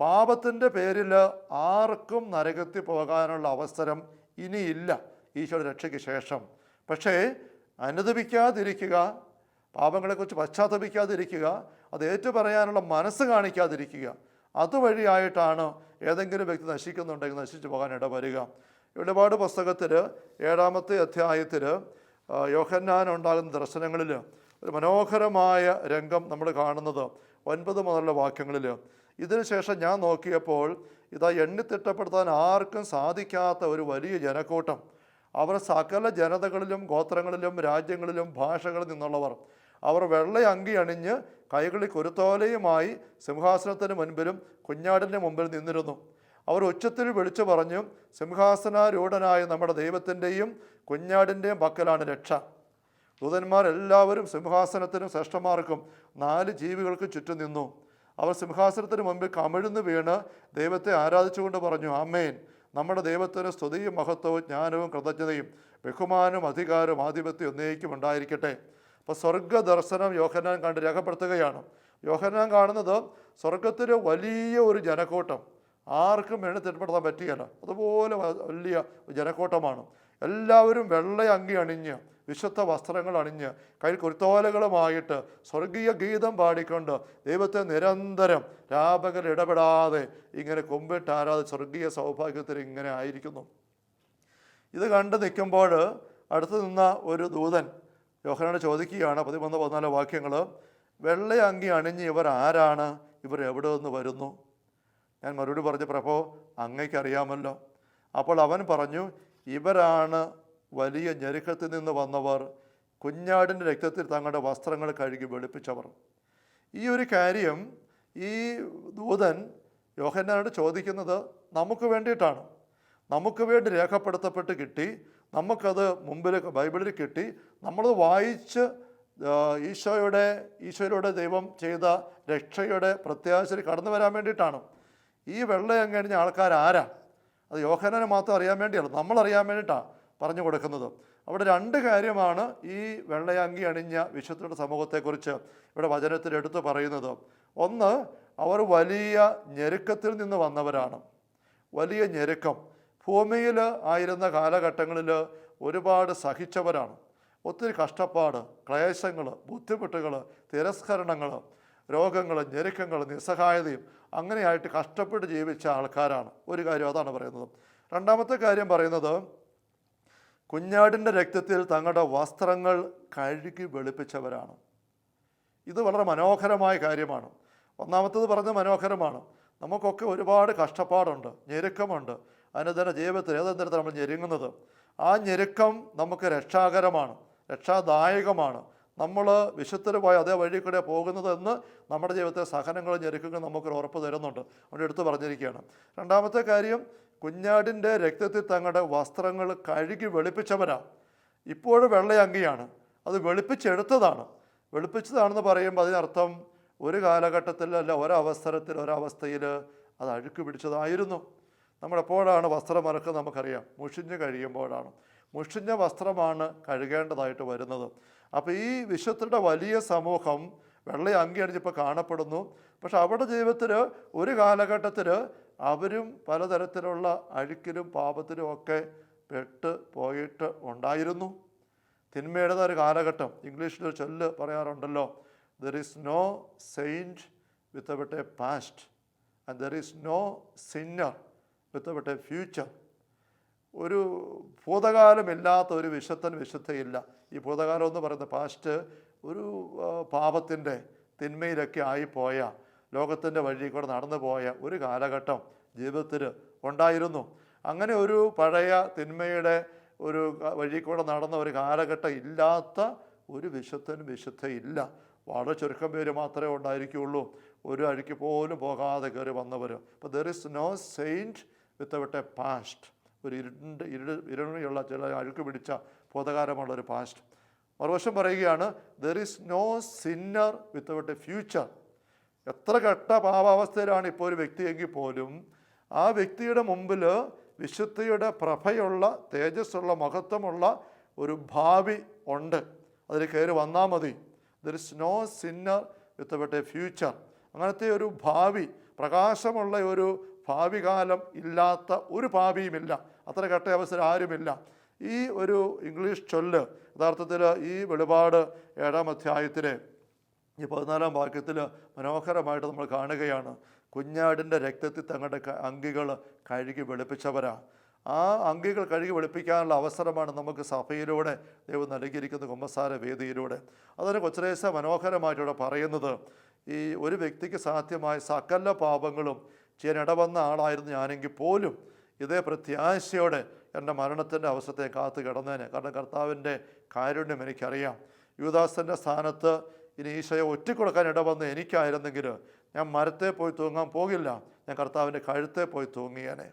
പാപത്തിന്റെ പേരിൽ ആർക്കും നരകത്തിൽ പോകാനുള്ള അവസരം ഇനിയില്ല. ഈശോയുടെ രക്ഷയ്ക്ക് ശേഷം. പക്ഷേ അനുദപിക്കാതിരിക്കുക പാപങ്ങളെക്കുറിച്ച് പശ്ചാത്തപിക്കാതിരിക്കുക അത് ഏറ്റുപറയാനുള്ള മനസ്സ് കാണിക്കാതിരിക്കുക അതുവഴിയായിട്ടാണ് ഏതെങ്കിലും വ്യക്തി നശിക്കുന്നുണ്ടെങ്കിൽ നശിച്ചു പോകാൻ ഇടവരിക. ഇടപാട് പുസ്തകത്തിൽ ഏഴാമത്തെ അധ്യായത്തിൽ യോഹന്നാൻ ഉണ്ടാകുന്ന ദർശനങ്ങളിൽ ഒരു മനോഹരമായ രംഗം നമ്മൾ കാണുന്നത് ഒൻപത് മുതലുള്ള വാക്യങ്ങളിൽ ഇതിനുശേഷം ഞാൻ നോക്കിയപ്പോൾ ഇതാ എണ്ണിത്തിട്ടപ്പെടുത്താൻ ആർക്കും സാധിക്കാത്ത ഒരു വലിയ ജനക്കൂട്ടം. അവർ സകല ജനതകളിലും ഗോത്രങ്ങളിലും രാജ്യങ്ങളിലും ഭാഷകളിൽ നിന്നുള്ളവർ. അവർ വെള്ള അങ്കി അണിഞ്ഞ് കൈകളിൽ കുരുത്തോലയുമായി സിംഹാസനത്തിന് മുൻപിലും കുഞ്ഞാടിന്റെ മുമ്പിൽ നിന്നിരുന്നു. അവർ ഉച്ചത്തിൽ വിളിച്ചു പറഞ്ഞു സിംഹാസനാരൂഢനായ നമ്മുടെ ദൈവത്തിന്റെയും കുഞ്ഞാടിന്റെയും പക്കലാണ് രക്ഷ. ദൂതന്മാർ എല്ലാവരും സിംഹാസനത്തിനും ശ്രേഷ്ഠന്മാർക്കും നാല് ജീവികൾക്ക് ചുറ്റും നിന്നു. അവർ സിംഹാസനത്തിന് മുമ്പിൽ കമിഴ്ന്നു വീണ് ദൈവത്തെ ആരാധിച്ചുകൊണ്ട് പറഞ്ഞു അമ്മേൻ നമ്മുടെ ദൈവത്തിന് സ്തുതിയും മഹത്വവും ജ്ഞാനവും കൃതജ്ഞതയും ബഹുമാനവും അധികാരവും ആധിപത്യം ഒന്നേക്കും ഉണ്ടായിരിക്കട്ടെ അപ്പോൾ സ്വർഗ ദർശനം യോഹന്നാൻ കണ്ട് രേഖപ്പെടുത്തുകയാണ്. യോഹന്നാൻ കാണുന്നത് സ്വർഗത്തിലെ വലിയ ഒരു ജനക്കൂട്ടം. ആർക്കും എണ്ണ തിട്ടപ്പെടുത്താൻ പറ്റുകയില്ല. അതുപോലെ വലിയ ജനക്കൂട്ടമാണ്. എല്ലാവരും വെള്ള അങ്കി അണിഞ്ഞ് വിശുദ്ധ വസ്ത്രങ്ങൾ അണിഞ്ഞ് കയ്യിൽ കുരുത്തോലകളുമായിട്ട് സ്വർഗീയ ഗീതം പാടിക്കൊണ്ട് ദൈവത്തെ നിരന്തരം രാപകൽ ഇടപെടാതെ ഇങ്ങനെ കുമ്പിട്ട് ആരാധ സ്വർഗീയ സൗഭാഗ്യത്തിൽ ഇങ്ങനെ ആയിരിക്കുന്നു. ഇത് കണ്ട് നിൽക്കുമ്പോൾ അടുത്ത് നിന്ന ഒരു ദൂതൻ യോഹനോട് ചോദിക്കുകയാണ് പതിമൂന്ന് പതിനാല് വാക്യങ്ങൾ വെള്ള അങ്കി അണിഞ്ഞ് ഇവർ ആരാണ്? ഇവർ എവിടെ നിന്ന് വരുന്നു? ഞാൻ മറുപടി പറഞ്ഞു പ്രഭോ അങ്ങയ്ക്കറിയാമല്ലോ. അപ്പോൾ അവൻ പറഞ്ഞു ഇവരാണ് വലിയ ഞെരുക്കത്തിൽ നിന്ന് വന്നവർ കുഞ്ഞാടിന്റെ രക്തത്തിൽ തങ്ങളുടെ വസ്ത്രങ്ങൾ കഴുകി വെളുപ്പിച്ചവർ. ഈ ഒരു കാര്യം ഈ ദൂതൻ യോഹന്നാനോട് ചോദിക്കുന്നത് നമുക്ക് വേണ്ടിയിട്ടാണ്. നമുക്ക് വേണ്ടി രേഖപ്പെടുത്തപ്പെട്ട് കിട്ടി നമുക്കത് മുമ്പിൽ ബൈബിളിൽ കിട്ടി. നമ്മൾ വായിച്ച് ഈശോയുടെ ഈശോയുടെ ദൈവം ചെയ്ത രക്ഷയുടെ പ്രത്യാശയിൽ കടന്നു വരാൻ വേണ്ടിയിട്ടാണ്. ഈ വെള്ളയം കഴിഞ്ഞ ആൾക്കാർ ആരാ? അത് യോഹനന് മാത്രം അറിയാൻ വേണ്ടിയല്ല നമ്മൾ അറിയാൻ വേണ്ടിയിട്ടാണ് പറഞ്ഞു കൊടുക്കുന്നത്. അവിടെ രണ്ട് കാര്യമാണ് ഈ വെള്ളയങ്കി അണിഞ്ഞ വിശുദ്ധരുടെ സമൂഹത്തെക്കുറിച്ച് ഇവിടെ വചനത്തിൽ എടുത്തു പറയുന്നത്. ഒന്ന് അവർ വലിയ ഞെരുക്കത്തിൽ നിന്ന് വന്നവരാണ്. വലിയ ഞെരുക്കം. ഭൂമിയിൽ ആയിരുന്ന കാലഘട്ടങ്ങളിൽ ഒരുപാട് സഹിച്ചവരാണ്. ഒത്തിരി കഷ്ടപ്പാട് ക്ലേശങ്ങൾ ബുദ്ധിമുട്ടുകൾ തിരസ്കരണങ്ങൾ രോഗങ്ങൾ ഞെരുക്കങ്ങൾ നിസ്സഹായതയും അങ്ങനെയായിട്ട് കഷ്ടപ്പെട്ട് ജീവിച്ച ആൾക്കാരാണ്. ഒരു കാര്യം അതാണ് പറയുന്നത്. രണ്ടാമത്തെ കാര്യം പറയുന്നത് കുഞ്ഞാടിന്റെ രക്തത്തിൽ തങ്ങളുടെ വസ്ത്രങ്ങൾ കഴുകി വെളുപ്പിച്ചവരാണ്. ഇത് വളരെ മനോഹരമായ കാര്യമാണ്. ഒന്നാമത്തത് പറഞ്ഞ മനോഹരമാണ്. നമുക്കൊക്കെ ഒരുപാട് കഷ്ടപ്പാടുണ്ട് ഞെരുക്കമുണ്ട്. അനുദിന ജീവിതത്തിൽ തരത്തിൽ നമ്മൾ ഞെരുങ്ങുന്നത്? ആ ഞെരുക്കം നമുക്ക് രക്ഷാകരമാണ് രക്ഷാദായകമാണ്. നമ്മൾ വിശുദ്ധര് പോയ അതേ വഴി കൂടെ പോകുന്നതെന്ന് നമ്മുടെ ജീവിതത്തെ സഹനങ്ങൾ ഞെരുക്കുക നമുക്കൊരു ഉറപ്പ് തരുന്നുണ്ട്. അവിടെ എടുത്തു പറഞ്ഞിരിക്കുകയാണ്. രണ്ടാമത്തെ കാര്യം കുഞ്ഞാടിന്റെ രക്തത്തിൽ തങ്ങളുടെ വസ്ത്രങ്ങൾ കഴുകി വെളുപ്പിച്ചവരാ. ഇപ്പോഴും വെള്ളയങ്കിയാണ് അത് വെളുപ്പിച്ചെടുത്തതാണ്. വെളുപ്പിച്ചതാണെന്ന് പറയുമ്പോൾ അതിനർത്ഥം ഒരു കാലഘട്ടത്തിൽ അല്ല ഒരവസരത്തിൽ ഒരവസ്ഥയിൽ അത് അഴുക്ക് പിടിച്ചതായിരുന്നു. നമ്മളെപ്പോഴാണ് വസ്ത്രം അലക്കുന്നത് നമുക്കറിയാം. മുഷിഞ്ഞ് കഴിയുമ്പോഴാണ്. മുഷിഞ്ഞ വസ്ത്രമാണ് കഴുകേണ്ടതായിട്ട് വരുന്നത്. അപ്പോൾ ഈ വിശ്വത്തിന്റെ വലിയ സമൂഹം വെള്ള അങ്കി അണിഞ്ഞിപ്പോൾ കാണപ്പെടുന്നു. പക്ഷെ അവരുടെ ജീവിതത്തിൽ ഒരു കാലഘട്ടത്തിൽ അവരും പലതരത്തിലുള്ള അഴുക്കിലും പാപത്തിലും ഒക്കെ പെട്ട് പോയിട്ട് ഉണ്ടായിരുന്നു. തിന്മയുടെ ഒരു കാലഘട്ടം. ഇംഗ്ലീഷിൽ ചൊല്ല് പറയാറുണ്ടല്ലോ there is no saint without a past and there is no sinner a future ഒരു ഭൂതകാലമില്ലാത്ത ഒരു വിശുദ്ധൻ വിശുദ്ധയില്ല. ഈ ഭൂതകാലം എന്ന് പറയുന്ന പാസ്റ്റ് ഒരു പാപത്തിന്റെ തിന്മയിലൊക്കെ ആയിപ്പോയ ലോകത്തിന്റെ വഴി കൂടെ നടന്നു പോയ ഒരു കാലഘട്ടം ജീവിതത്തിൽ ഉണ്ടായിരുന്നു. അങ്ങനെ ഒരു പഴയ തിന്മയുടെ ഒരു വഴി കൂടെ നടന്ന ഒരു കാലഘട്ടം ഇല്ലാത്ത ഒരു വിശുദ്ധനും വിശുദ്ധയില്ല. വളരെ ചുരുക്കം പേര് മാത്രമേ ഉണ്ടായിരിക്കുകയുള്ളൂ ഒരു അഴുക്ക് പോലും പോകാതെ കയറി വന്നവർ അപ്പോൾ there is no saint without a past. ഒരു ഇരുണ്ട് ഇരുട് ഇരുണയുള്ള ചില അഴുക്ക് പിടിച്ച ബോധകാരമുള്ള ഒരു പാസ്റ്റ്. മറുവശം പറയുകയാണ് there is no sinner without a future എത്ര കെട്ട പാവാവസ്ഥയിലാണ് ഇപ്പോൾ ഒരു വ്യക്തിയെങ്കിൽ പോലും ആ വ്യക്തിയുടെ മുമ്പിൽ വിശുദ്ധിയുടെ പ്രഭയുള്ള തേജസ്സുള്ള മഹത്വമുള്ള ഒരു ഭാവി ഉണ്ട്. അതിൽ കയറി വന്നാൽ മതി. There is no sinner without a future അങ്ങനത്തെ ഒരു ഭാവി പ്രകാശമുള്ള ഒരു ഭാവി കാലം ഇല്ലാത്ത ഒരു പാപിയുമില്ല. അത്ര കെട്ട അവസരം ആരുമില്ല. ഈ ഒരു ഇംഗ്ലീഷ് ചൊല്ല് യഥാർത്ഥത്തിൽ ഈ വെളിപാട് ഏഴാം അധ്യായത്തിലെ ഈ പതിനാലാം വാക്യത്തിൽ മനോഹരമായിട്ട് നമ്മൾ കാണുകയാണ്. കുഞ്ഞാടിന്റെ രക്തത്തിൽ തങ്ങളുടെ അങ്കികൾ കഴുകി വെളുപ്പിച്ചവരാ. ആ അങ്കികൾ കഴുകി വെളുപ്പിക്കാനുള്ള അവസരമാണ് നമുക്ക് സഭയിലൂടെ ദൈവം നൽകിയിരിക്കുന്ന കുമ്പസാര വേദിയിലൂടെ. അതിന് കൊച്ചരേശ മനോഹരമായിട്ടിവിടെ പറയുന്നത് ഈ ഒരു വ്യക്തിക്ക് സാധ്യമായ സകല പാപങ്ങളും ചെയ്യാൻ ഇടവന്ന ആളായിരുന്നു ഞാനെങ്കിൽ പോലും ഇതേ പ്രത്യാശയോടെ എന്റെ മരണത്തിന്റെ അവസരത്തെ കാത്തു കിടന്നേനെ. കാരണം കർത്താവിന്റെ കാരുണ്യം എനിക്കറിയാം. യുവദാസന്റെ സ്ഥാനത്ത് ഇനി ഈശോയെ ഒറ്റിക്കൊടുക്കാൻ ഇടവന്ന് എനിക്കായിരുന്നെങ്കിൽ ഞാൻ മരത്തെ പോയി തൂങ്ങാൻ പോകില്ല. ഞാൻ കർത്താവിന്റെ കഴുത്തെ പോയി തൂങ്ങിയേനെ.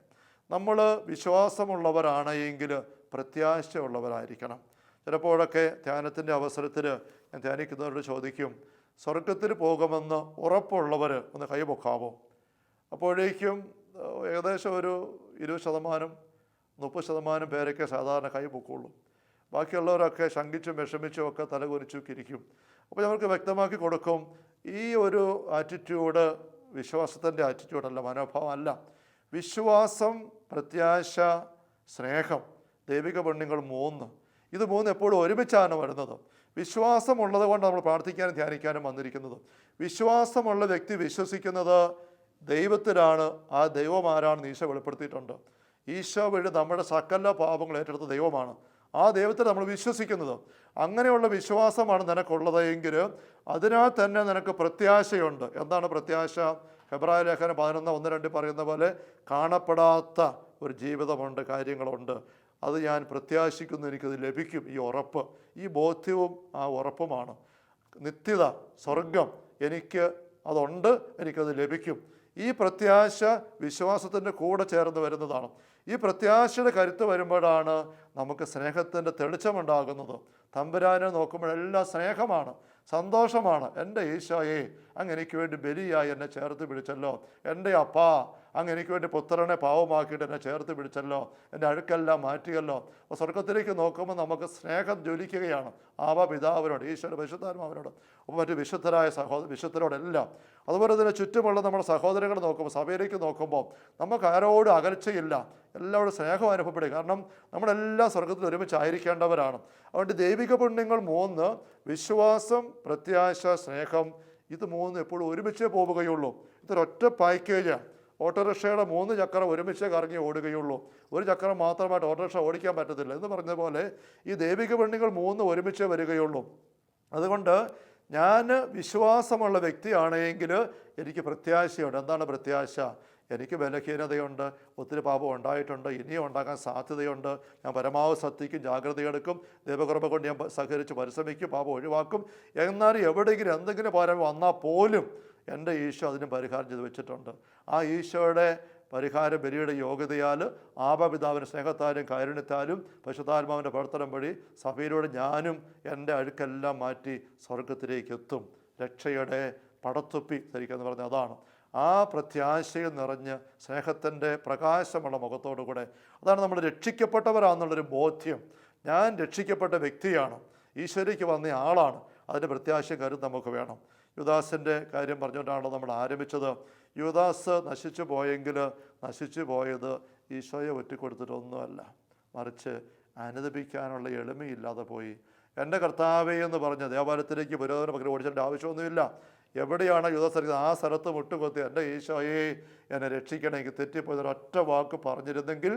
നമ്മൾ വിശ്വാസമുള്ളവരാണ് എങ്കിൽ പ്രത്യാശയുള്ളവരായിരിക്കണം. ചിലപ്പോഴൊക്കെ ധ്യാനത്തിന്റെ അവസരത്തിൽ ഞാൻ ധ്യാനിക്കുന്നവരോട് ചോദിക്കും സ്വർഗത്തിൽ പോകുമെന്ന് ഉറപ്പുള്ളവർ ഒന്ന് കൈപൊക്കാമോ അപ്പോഴേക്കും ഏകദേശം ഒരു ഇരുപത് ശതമാനം മുപ്പത് ശതമാനം പേരൊക്കെ സാധാരണ കൈ പൊക്കുള്ളൂ ബാക്കിയുള്ളവരൊക്കെ ശങ്കിച്ചും വിഷമിച്ചും ഒക്കെ തലകുനിച്ചൊക്കെ ഇരിക്കും. അപ്പോൾ ഞങ്ങൾക്ക് വ്യക്തമാക്കി കൊടുക്കും ഈ ഒരു ആറ്റിറ്റ്യൂഡ് വിശ്വാസത്തിന്റെ ആറ്റിറ്റ്യൂഡല്ല മനോഭാവം അല്ല. വിശ്വാസം പ്രത്യാശ സ്നേഹം ദൈവിക പെണ്ണുങ്ങൾ മൂന്ന്. ഇത് മൂന്ന് എപ്പോഴും ഒരുമിച്ചാണ് വരുന്നത്. വിശ്വാസമുള്ളത് കൊണ്ട് നമ്മൾ പ്രാർത്ഥിക്കാനും ധ്യാനിക്കാനും വന്നിരിക്കുന്നത്. വിശ്വാസമുള്ള വ്യക്തി വിശ്വസിക്കുന്നത് ദൈവത്തിലാണ് ആ ദൈവം ആരാണെന്ന് ഈശോ വെളിപ്പെടുത്തിയിട്ടുണ്ട്. ഈശോ വഴി നമ്മുടെ സകല പാപങ്ങൾ ഏറ്റെടുത്ത ദൈവമാണ്. ആ ദൈവത്തെ നമ്മൾ വിശ്വസിക്കുന്നത്. അങ്ങനെയുള്ള വിശ്വാസമാണ് നിനക്കുള്ളത് എങ്കിൽ അതിനാൽ തന്നെ നിനക്ക് പ്രത്യാശയുണ്ട്. എന്താണ് പ്രത്യാശ? ഹെബ്രായ ലേഖനം പതിനൊന്ന് ഒന്ന് രണ്ട് പറയുന്ന പോലെ കാണപ്പെടാത്ത ഒരു ജീവിതമുണ്ട് കാര്യങ്ങളുണ്ട്. അത് ഞാൻ പ്രത്യാശിക്കുന്നു എനിക്കത് ലഭിക്കും. ഈ ഉറപ്പ് ഈ ബോധ്യവും ആ ഉറപ്പുമാണ്. നിത്യത സ്വർഗം എനിക്ക് അതുണ്ട് എനിക്കത് ലഭിക്കും. ഈ പ്രത്യാശ വിശ്വാസത്തിന്റെ കൂടെ ചേർന്ന് വരുന്നതാണ്. ഈ പ്രത്യാശയുടെ കരുത്ത് വരുമ്പോഴാണ് നമുക്ക് സ്നേഹത്തിന്റെ തെളിച്ചമുണ്ടാകുന്നത്. തമ്പുരാനെ നോക്കുമ്പോഴെല്ലാം സ്നേഹമാണ് സന്തോഷമാണ്. എന്റെ ഈശോയെ അങ്ങ് എനിക്ക് വേണ്ടി ബലിയായി എന്നെ ചേർത്ത് പിടിച്ചല്ലോ. എന്റെ അപ്പാ അങ്ങ് എനിക്ക് വേണ്ടി പുത്രനെ പാവമാക്കിയിട്ട് എന്നെ ചേർത്ത് പിടിച്ചല്ലോ എന്റെ അഴുക്കെല്ലാം മാറ്റിയല്ലോ. അപ്പോൾ സ്വർഗത്തിലേക്ക് നോക്കുമ്പോൾ നമുക്ക് സ്നേഹം ജ്വലിക്കുകയാണ്. ആവ പിതാവിനോട് ഈശ്വര പരിശുദ്ധാത്മാവിനോട് അപ്പോൾ മറ്റ് വിശുദ്ധരായ സഹോദര വിശുദ്ധരോടെല്ലാം. അതുപോലെ തന്നെ ചുറ്റുമുള്ള നമ്മുടെ സഹോദരങ്ങൾ നോക്കുമ്പോൾ സഭയിലേക്ക് നോക്കുമ്പോൾ നമുക്ക് ആരോടും അകൽച്ചയില്ല. എല്ലാവരും സ്നേഹം അനുഭവപ്പെടുക. കാരണം നമ്മളെല്ലാം സ്വർഗത്തിൽ ഒരുമിച്ചായിരിക്കേണ്ടവരാണ് അതുകൊണ്ട് ദൈവിക പുണ്യങ്ങൾ മൂന്ന് വിശ്വാസം പ്രത്യാശ സ്നേഹം. ഇത് മൂന്ന് എപ്പോഴും ഒരുമിച്ചേ പോവുകയുള്ളൂ. ഇതൊരൊറ്റ പാക്കേജാണ് ഓട്ടോറിക്ഷയുടെ മൂന്ന് ചക്രം ഒരുമിച്ച് കറങ്ങി ഓടുകയുള്ളൂ. ഒരു ചക്രം മാത്രമായിട്ട് ഓട്ടോറിക്ഷ ഓടിക്കാൻ പറ്റത്തില്ല. എന്ന് പറഞ്ഞ പോലെ ഈ ദൈവിക പെണ്ണികൾ മൂന്ന് ഒരുമിച്ച് വരികയുള്ളൂ. അതുകൊണ്ട് ഞാൻ വിശ്വാസമുള്ള വ്യക്തിയാണെങ്കിൽ എനിക്ക് പ്രത്യാശയുണ്ട്. എന്താണ് പ്രത്യാശ? എനിക്ക് ബലഹീനതയുണ്ട്. ഒത്തിരി പാപം ഉണ്ടായിട്ടുണ്ട്. ഇനിയും ഉണ്ടാകാൻ സാധ്യതയുണ്ട്. ഞാൻ പരമാവധി സത്യക്കും ജാഗ്രതയെടുക്കും ദൈവകൃപ കൊണ്ട് ഞാൻ സഹകരിച്ച് പരിശ്രമിക്കും പാപം ഒഴിവാക്കും. എന്നാലും എവിടെയെങ്കിലും എന്തെങ്കിലും പാരം വന്നാൽ പോലും എന്റെ ഈശോ അതിന് പരിഹാരം ചെയ്ത് വെച്ചിട്ടുണ്ട്. ആ ഈശോയുടെ പരിഹാര ബലിയുടെ യോഗ്യതയാൽ ആപപിതാവിന്റെ സ്നേഹത്താലും കാരുണ്യത്താലും പശുതാത്മാവിന്റെ പ്രവർത്തനം വഴി സഭയിലൂടെ ഞാനും എന്റെ അഴുക്കെല്ലാം മാറ്റി സ്വർഗത്തിലേക്ക് എത്തും. രക്ഷയുടെ പടത്തൊപ്പി ധരിക്കുക എന്ന് പറഞ്ഞ അതാണ്. ആ പ്രത്യാശയിൽ നിറഞ്ഞ് സ്നേഹത്തിന്റെ പ്രകാശമുള്ള മുഖത്തോടു കൂടെ അതാണ് നമ്മൾ രക്ഷിക്കപ്പെട്ടവരാണെന്നുള്ളൊരു ബോധ്യം. ഞാൻ രക്ഷിക്കപ്പെട്ട വ്യക്തിയാണ്. ഈശ്വരയ്ക്ക് വന്ന ആളാണ്. അതിന്റെ പ്രത്യാശയും കരുത് നമുക്ക് വേണം. യുദാസിന്റെ കാര്യം പറഞ്ഞുകൊണ്ടാണ് നമ്മൾ ആരംഭിച്ചത്. യുദാസ് നശിച്ചു പോയെങ്കിൽ നശിച്ചു പോയത് ഈശോയെ ഒറ്റിക്കൊടുത്തിട്ടൊന്നുമല്ല മറിച്ച് അനുദപിക്കാനുള്ള എളിമയില്ലാതെ പോയി. എന്റെ കർത്താവേ എന്ന് പറഞ്ഞ് ദേവാലയത്തിലേക്ക് പുരോഗമന പകരം ഓടിച്ചേണ്ട ആവശ്യമൊന്നുമില്ല. എവിടെയാണ് യുദ്ധസ്ഥലത്ത് ആ സ്ഥലത്ത് മുട്ടുകൊത്തി എന്റെ ഈശോയെ എന്നെ രക്ഷിക്കണമെങ്കിൽ തെറ്റിപ്പോയി. ഒരൊറ്റ വാക്ക് പറഞ്ഞിരുന്നെങ്കിൽ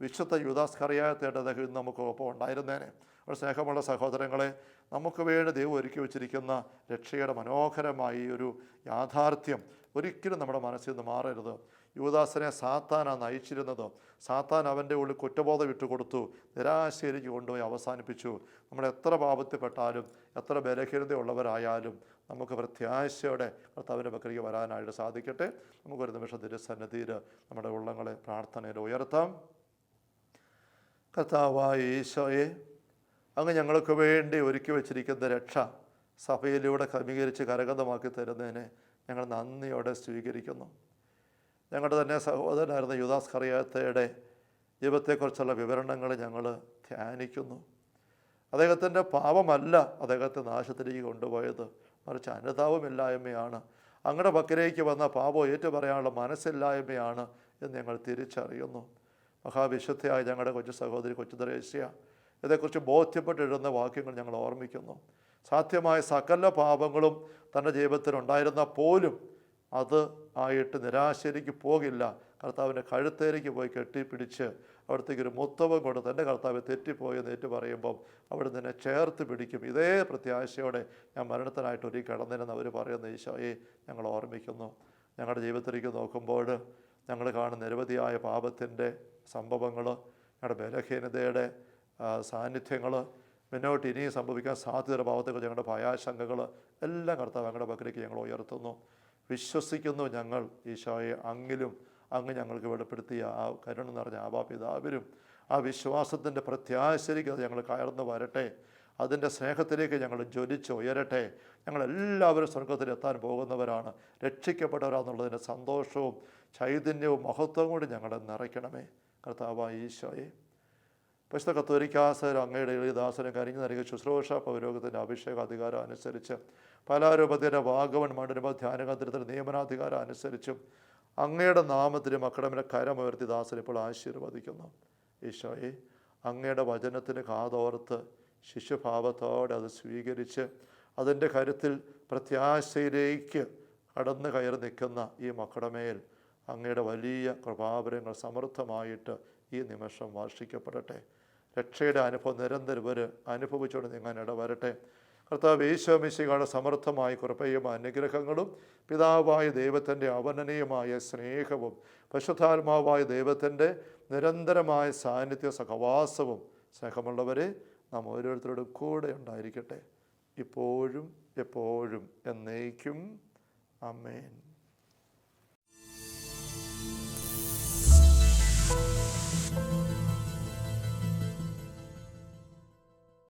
വിശുദ്ധ യുദാസ്കറിയാത്തേണ്ട അദ്ദേഹം ഇന്ന് നമുക്ക് ഒപ്പം ഉണ്ടായിരുന്നേനെ. ഒരു സ്നേഹമുള്ള സഹോദരങ്ങളെ നമുക്ക് വേണ്ടി ദൈവം ഒരുക്കി വച്ചിരിക്കുന്ന രക്ഷയുടെ മനോഹരമായ ഒരു യാഥാർത്ഥ്യം ഒരിക്കലും നമ്മുടെ മനസ്സിൽ നിന്ന് മാറരുത്. യുവദാസനെ സാത്താനാണ് നയിച്ചിരുന്നത്. സാത്താൻ അവന്റെ ഉള്ളിൽ കുറ്റബോധം ഇട്ടുകൊടുത്തു. നിരാശയിലേക്ക് കൊണ്ടുപോയി അവസാനിപ്പിച്ചു. നമ്മൾ എത്ര പാപത്തിൽപ്പെട്ടാലും എത്ര ബലഹീനതയുള്ളവരായാലും നമുക്ക് പ്രത്യാശയോടെ കർത്താവിന്റെ പക്കലേക്ക് വരാനായിട്ട് സാധിക്കട്ടെ. നമുക്കൊരു നിമിഷം തിരുസന്നിധിയിൽ നമ്മുടെ ഉള്ളങ്ങളെ പ്രാർത്ഥനയിൽ ഉയർത്താം. കർത്താവായ ഈശോയെ അങ്ങ് ഞങ്ങൾക്ക് വേണ്ടി ഒരുക്കി വച്ചിരിക്കുന്ന രക്ഷ സഭയിലൂടെ ക്രമീകരിച്ച് കരഗതമാക്കി തരുന്നതിനെ ഞങ്ങൾ നന്ദിയോടെ സ്വീകരിക്കുന്നു. ഞങ്ങളുടെ തന്നെ സഹോദരനായിരുന്ന യുദാസ് കറിയാത്തയുടെ ജീവിതത്തെക്കുറിച്ചുള്ള വിവരണങ്ങൾ ഞങ്ങൾ ധ്യാനിക്കുന്നു. അദ്ദേഹത്തിന്റെ പാപമല്ല അദ്ദേഹത്തെ നാശത്തിലേക്ക് കൊണ്ടുപോയത്. മറിച്ച് അനുതാപമില്ലായ്മയാണ്. അങ്ങയുടെ പക്കലേക്ക് വന്ന പാപം ഏറ്റുപറയാനുള്ള മനസ്സില്ലായ്മയാണ് എന്ന് ഞങ്ങൾ തിരിച്ചറിയുന്നു. മഹാവിശുദ്ധയായ ഞങ്ങളുടെ കൊച്ചു സഹോദരി കൊച്ചു ദ്രേശ്യ ഇതേക്കുറിച്ച് ബോധ്യപ്പെട്ടിരുന്ന വാക്യങ്ങൾ ഞങ്ങൾ ഓർമ്മിക്കുന്നു. സാധ്യമായ സകല പാപങ്ങളും തന്റെ ജീവിതത്തിൽ ഉണ്ടായിരുന്ന പോലും അത് ആയിട്ട് നിരാശയിലേക്ക് പോകില്ല. കർത്താവിന്റെ കഴുത്തേലേക്ക് പോയി കെട്ടിപ്പിടിച്ച് അവിടത്തേക്ക് ഒരു മുത്തവും കൊടുത്ത് എന്റെ കർത്താവ് തെറ്റിപ്പോയെന്ന് ഏറ്റു പറയുമ്പം അവിടെ നിന്നെ ചേർത്ത് പിടിക്കും. ഇതേ പ്രത്യാശയോടെ ഞാൻ മരണത്തിനായിട്ട് ഒരു കിടന്നിരുന്ന് അവർ പറയുന്ന ഈശോയെ ഞങ്ങൾ ഓർമ്മിക്കുന്നു. ഞങ്ങളുടെ ജീവിതത്തിലേക്ക് നോക്കുമ്പോൾ ഞങ്ങൾ കാണുന്ന നിരവധിയായ പാപത്തിന്റെ സംഭവങ്ങൾ ഞങ്ങളുടെ ബലഹീനതയുടെ സാന്നിധ്യങ്ങൾ മുന്നോട്ട് ഇനിയും സംഭവിക്കാൻ സാധ്യതയുടെ ഭാവത്തെക്കുറിച്ച് ഞങ്ങളുടെ ഭയാശങ്കകൾ എല്ലാം കർത്താവ് ഞങ്ങളുടെ പക്കലേക്ക് ഞങ്ങൾ ഉയർത്തുന്നു. വിശ്വസിക്കുന്നു ഞങ്ങൾ ഈശോയെ അങ്ങിലും അങ്ങ് ഞങ്ങൾക്ക് വെളിപ്പെടുത്തിയ ആ കരുണ നിറഞ്ഞ ആവാപിതാവിലും ആ വിശ്വാസത്തിന്റെ പ്രത്യാശയിലേക്ക് അത് ഞങ്ങൾ കയർന്നു വരട്ടെ. അതിന്റെ സ്നേഹത്തിലേക്ക് ഞങ്ങൾ ജ്വലിച്ച് ഉയരട്ടെ. ഞങ്ങളെല്ലാവരും സ്വർഗത്തിൽ എത്താൻ പോകുന്നവരാണ്. രക്ഷിക്കപ്പെട്ടവരാണെന്നുള്ളതിന്റെ സന്തോഷവും ചൈതന്യവും മഹത്വവും കൂടി ഞങ്ങളെ നിറയ്ക്കണമേ. കർത്താവ് ഈശോയെ. പരിശുദ്ധ കത്തോലിക്കാസർ അങ്ങയുടെ എളിദാസനും കരിഞ്ഞു നൽകിയ ശുശ്രൂഷ പൗരോഗത്തിന്റെ അഭിഷേക അധികാരം അനുസരിച്ച് പലാരൂപത്തിന്റെ വാഗവൻ മണ്ഡലമ ധ്യാനകേന്ദ്രത്തിന്റെ നിയമനാധികാരം അനുസരിച്ചും അങ്ങയുടെ നാമത്തിന് മക്കളമിന്റെ കരമുയർത്തി ദാസൻ ഇപ്പോൾ ആശീർവദിക്കുന്നു. ഈശോയെ അങ്ങയുടെ വചനത്തിന് കാതോർത്ത് ശിശുഭാവത്തോടെ അത് സ്വീകരിച്ച് അതിന്റെ കരുത്തിൽ പ്രത്യാശയിലേക്ക് കടന്നു കയറി നിൽക്കുന്ന ഈ മക്കളുടെ അങ്ങയുടെ വലിയ കൃപാപുരങ്ങൾ സമൃദ്ധമായിട്ട് ഈ നിമിഷം വാർഷിക്കപ്പെടട്ടെ രക്ഷയുടെ അനുഭവം നിരന്തരം ഒരു അനുഭവിച്ചുകൊണ്ട് നിങ്ങൾ ഇടവരട്ടെ. കർത്താവ് ഈശോമിശികളുടെ സമർത്ഥമായ കൃപയും അനുഗ്രഹങ്ങളും പിതാവായ ദൈവത്തിന്റെ അവനനീയമായ സ്നേഹവും പശുധാത്മാവായ ദൈവത്തിന്റെ നിരന്തരമായ സാന്നിധ്യ സഹവാസവും സ്നേഹമുള്ളവരെ നാം ഓരോരുത്തരോടും കൂടെ ഉണ്ടായിരിക്കട്ടെ. ഇപ്പോഴും എപ്പോഴും എന്നേക്കും. അമേൻ